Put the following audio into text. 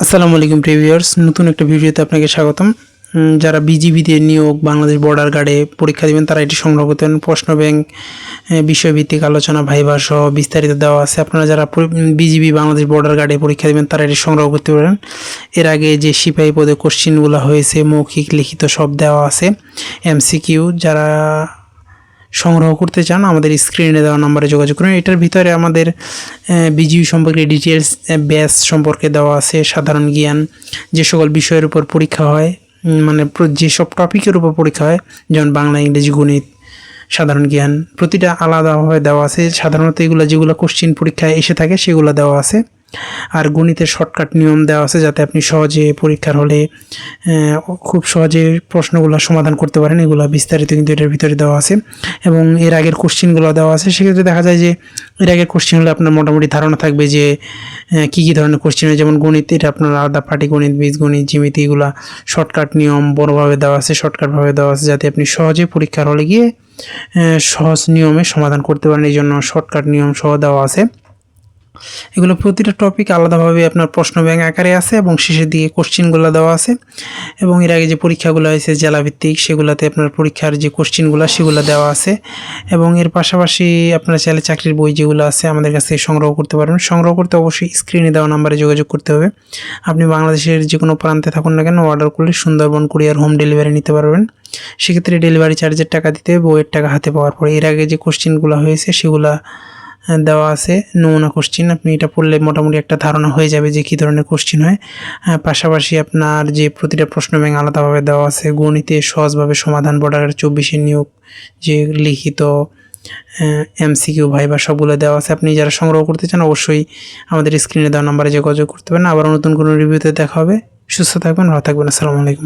আসসালামু আলাইকুম প্রিভিয়ার্স নতুন একটা ভিডিওতে আপনাকে স্বাগতম। যারা বিজিবিতে নিয়োগ, বাংলাদেশ বর্ডার গার্ডে পরীক্ষা দিবেন, তারা এটি সংগ্রহ করতে পারেন। প্রশ্ন ব্যাংক বিষয়ভিত্তিক আলোচনা ভাইভা সহ বিস্তারিত দেওয়া আছে। আপনারা যারা বিজিবি বাংলাদেশ বর্ডার গার্ডে পরীক্ষা দিবেন, তারা এটি সংগ্রহ করতে পারেন। এর আগে যে সিপাহী পদে কোশ্চিনগুলো হয়েছে, মৌখিক লিখিত সব দেওয়া আছে। এমসিকিউ যারা সংগ্রহ করতে চান, আমাদের স্ক্রিনে দেওয়া নম্বরে যোগাযোগ করুন। এটার ভিতরে আমাদের বিজিবি সম্পর্কে ডিটেলস ব্যাস সম্পর্কে দেওয়া আছে, সাধারণ জ্ঞান, যে সকল বিষয়ের উপর পরীক্ষা হয় মানে যেসব টপিকের উপর পরীক্ষা হয়, যেমন বাংলা, ইংরেজি, গণিত, সাধারণ জ্ঞান, প্রতিটা আলাদাভাবে দেওয়া আছে। সাধারণত এগুলো যেগুলো কোশ্চিন পরীক্ষায় এসে থাকে, সেগুলো দেওয়া আছে। আর গণিতের শর্টকাট নিয়ম দেওয়া আছে যাতে আপনি সহজে পরীক্ষার হলে খুব সহজে প্রশ্নগুলো সমাধান করতে পারেন। এগুলো বিস্তারিত কিন্তু এটার ভিতরে দেওয়া আছে। এবং এর আগের কোশ্চিনগুলো দেওয়া আছে। সেক্ষেত্রে দেখা যায় যে, এর আগের কোশ্চিন হলে আপনার মোটামুটি ধারণা থাকবে যে কী কী ধরনের কোশ্চিন হয়। যেমন গণিত, এটা আপনার আলাদা পাটিগণিত বীজগণিত জ্যামিতি, এগুলা শর্টকাট নিয়ম বড়োভাবে দেওয়া আছে শর্টকাটভাবে দেওয়া আছে, যাতে আপনি সহজে পরীক্ষার হলে গিয়ে সহজ নিয়মে সমাধান করতে পারেন। এই জন্য শর্টকাট নিয়ম সহ দেওয়া আছে। এগুলো প্রতিটা টপিক আলাদাভাবে আপনার প্রশ্ন ব্যাংক আকারে আছে এবং শেষের দিকে কোশ্চিনগুলো দেওয়া আছে। এবং এর আগে যে পরীক্ষাগুলো হয়েছে জেলাভিত্তিক, সেগুলোতে আপনার পরীক্ষার যে কোশ্চিনগুলো সেগুলো দেওয়া আছে। এবং এর পাশাপাশি আপনার চাইলে চাকরির বই যেগুলো আছে আমাদের কাছ সংগ্রহ করতে পারবেন। সংগ্রহ করতে অবশ্যই স্ক্রিনে দেওয়া নাম্বারে যোগাযোগ করতে হবে। আপনি বাংলাদেশের যে কোনো প্রান্তে থাকুন না কেন অর্ডার করলে সুন্দরবন কুরিয়ার হোম ডেলিভারি নিতে পারবেন। সেক্ষেত্রে ডেলিভারি চার্জের টাকা দিতে বইয়ের টাকা হাতে পাওয়ার পরে। এর আগে যে কোশ্চিনগুলো হয়েছে, সেগুলা দেওয়া আছে। নমুনা কোশ্চিন আপনি এটা পড়লে মোটামুটি একটা ধারণা হয়ে যাবে যে কী ধরনের কোশ্চিন হয়। আহ, পাশাপাশি আপনার যে প্রতিটা প্রশ্ন ব্যাংক আলাদাভাবে দেওয়া আছে গণিতে সহজভাবে সমাধান বর্ডারের চব্বিশের নিয়োগ যে লিখিত এমসিকিউ ভাই বা সবগুলো দেওয়া আছে। আপনি যারা সংগ্রহ করতে চান অবশ্যই আমাদের স্ক্রিনে দেওয়া নাম্বারে যোগাযোগ করতে পারেন। আবার নতুন কোনো রিভিউতে দেখা হবে। সুস্থ থাকবেন ভালো থাকবেন। আসসালামু আলাইকুম।